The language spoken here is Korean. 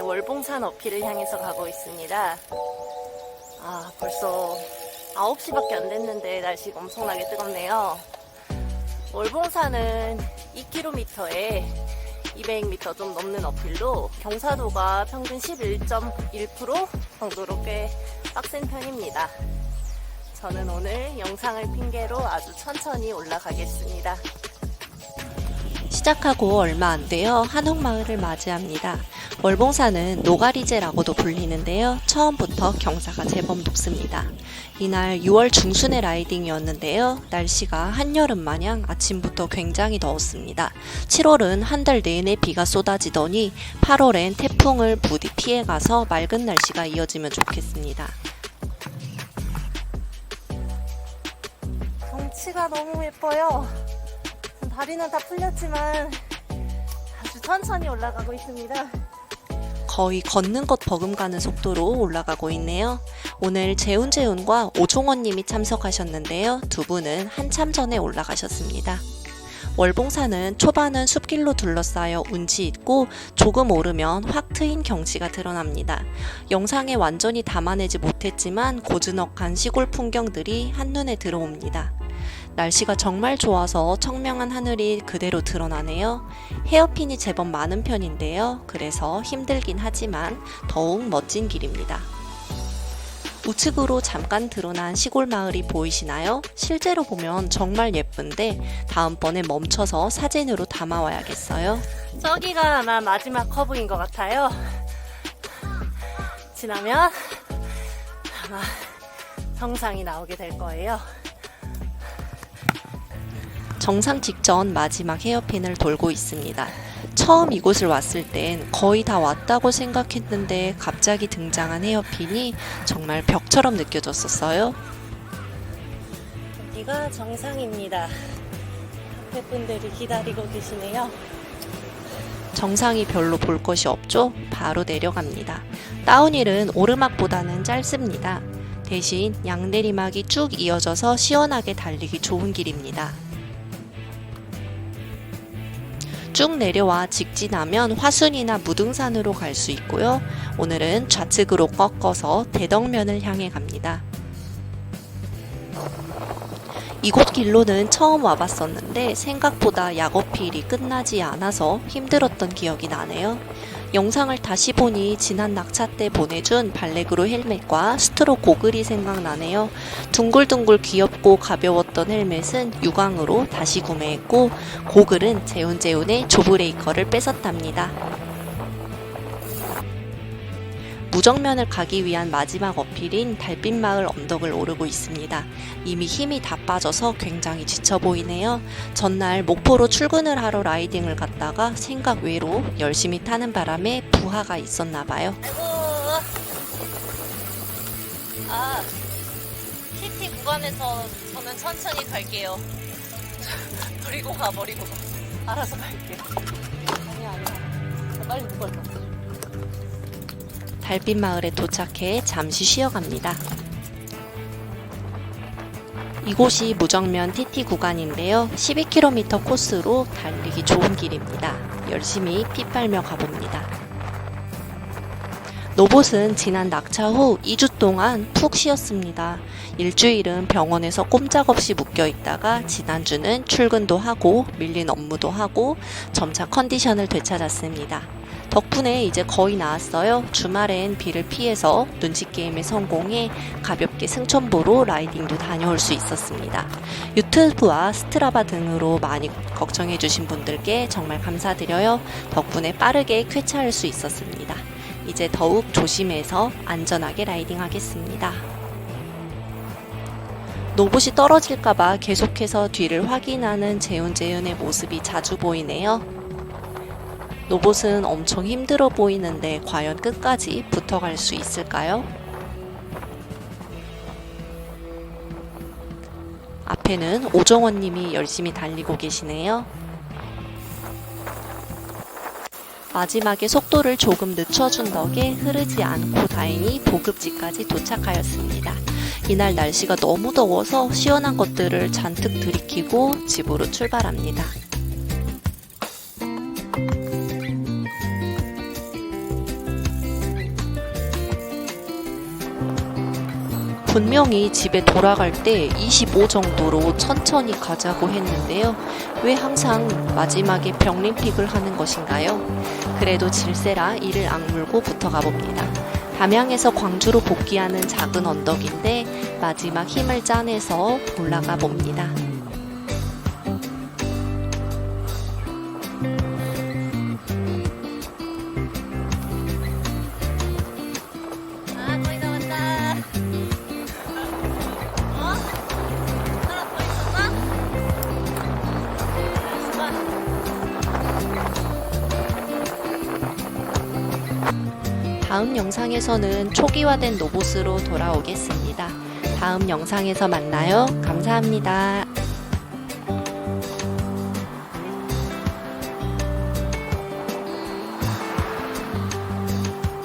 월봉산 어필을 향해서 가고 있습니다. 아, 벌써 9시밖에 안 됐는데 날씨가 엄청나게 뜨겁네요. 월봉산은 2km에 200m 좀 넘는 어필로 경사도가 평균 11.1% 정도로 꽤 빡센 편입니다. 저는 오늘 영상을 핑계로 아주 천천히 올라가겠습니다. 시작하고 얼마 안 되어 한옥마을을 맞이합니다. 월봉산은 노가리제라고도 불리는데요. 처음부터 경사가 제법 높습니다. 이날 6월 중순의 라이딩이었는데요. 날씨가 한여름 마냥 아침부터 굉장히 더웠습니다. 7월은 한 달 내내 비가 쏟아지더니 8월엔 태풍을 부디 피해가서 맑은 날씨가 이어지면 좋겠습니다. 경치가 너무 예뻐요. 다리는 다 풀렸지만 아주 천천히 올라가고 있습니다. 거의 걷는 것 버금가는 속도로 올라가고 있네요. 오늘 재훈재훈과 오종원님이 참석하셨는데요. 두 분은 한참 전에 올라가셨습니다. 월봉산은 초반은 숲길로 둘러싸여 운치 있고 조금 오르면 확 트인 경치가 드러납니다. 영상에 완전히 담아내지 못했지만 고즈넉한 시골 풍경들이 한눈에 들어옵니다. 날씨가 정말 좋아서 청명한 하늘이 그대로 드러나네요. 헤어핀이 제법 많은 편인데요. 그래서 힘들긴 하지만 더욱 멋진 길입니다. 우측으로 잠깐 드러난 시골 마을이 보이시나요? 실제로 보면 정말 예쁜데 다음번에 멈춰서 사진으로 담아와야겠어요. 저기가 아마 마지막 커브인 것 같아요. 지나면 아마 정상이 나오게 될 거예요. 정상 직전 마지막 헤어핀을 돌고 있습니다. 처음 이곳을 왔을 땐 거의 다 왔다고 생각했는데 갑자기 등장한 헤어핀이 정말 벽처럼 느껴졌었어요. 여기가 정상입니다. 앞에 분들이 기다리고 계시네요. 정상이 별로 볼 것이 없죠? 바로 내려갑니다. 다운힐은 오르막보다는 짧습니다. 대신 양내리막이 쭉 이어져서 시원하게 달리기 좋은 길입니다. 쭉 내려와 직진하면 화순이나 무등산으로 갈 수 있고요. 오늘은 좌측으로 꺾어서 대덕면을 향해 갑니다. 이곳 길로는 처음 와봤었는데 생각보다 약어필이 끝나지 않아서 힘들었던 기억이 나네요. 영상을 다시 보니 지난 낙차 때 보내준 발레그로 헬멧과 스트로 고글이 생각나네요. 둥글둥글 귀엽고 가벼웠던 헬멧은 유광으로 다시 구매했고 고글은 재훈재훈의 조브레이커를 뺏었답니다. 무정면을 가기 위한 마지막 어필인 달빛마을 언덕을 오르고 있습니다. 이미 힘이 다 빠져서 굉장히 지쳐 보이네요. 전날 목포로 출근을 하러 라이딩을 갔다가 생각 외로 열심히 타는 바람에 부하가 있었나 봐요. 아, TT 구간에서 저는 천천히 갈게요. 버리고 가, 버리고 가. 알아서 갈게요. 아니야, 아니야. 빨리 못 걸어. 달빛 마을에 도착해 잠시 쉬어갑니다. 이곳이 무정면 TT 구간인데요. 12km 코스로 달리기 좋은 길입니다. 열심히 피 빨며 가봅니다. 로봇은 지난 낙차 후 2주 동안 푹 쉬었습니다. 일주일은 병원에서 꼼짝없이 묶여 있다가 지난주는 출근도 하고 밀린 업무도 하고 점차 컨디션을 되찾았습니다. 덕분에 이제 거의 나았어요. 주말엔 비를 피해서 눈치 게임에 성공해 가볍게 승천보로 라이딩도 다녀올 수 있었습니다. 유튜브와 스트라바 등으로 많이 걱정해주신 분들께 정말 감사드려요. 덕분에 빠르게 쾌차할 수 있었습니다. 이제 더욱 조심해서 안전하게 라이딩 하겠습니다. 로봇이 떨어질까봐 계속해서 뒤를 확인하는 재훈재훈의 모습이 자주 보이네요. 로봇은 엄청 힘들어 보이는데 과연 끝까지 붙어갈 수 있을까요? 앞에는 오정원 님이 열심히 달리고 계시네요. 마지막에 속도를 조금 늦춰준 덕에 흐르지 않고 다행히 보급지까지 도착하였습니다. 이날 날씨가 너무 더워서 시원한 것들을 잔뜩 들이키고 집으로 출발합니다. 분명히 집에 돌아갈 때 25 정도로 천천히 가자고 했는데요. 왜 항상 마지막에 병림픽을 하는 것인가요? 그래도 질세라 이를 악물고 붙어 가 봅니다. 담양에서 광주로 복귀하는 작은 언덕인데 마지막 힘을 짜내서 올라가 봅니다. 다음 영상에서는 초기화된 로봇으로 돌아오겠습니다. 다음 영상에서 만나요. 감사합니다.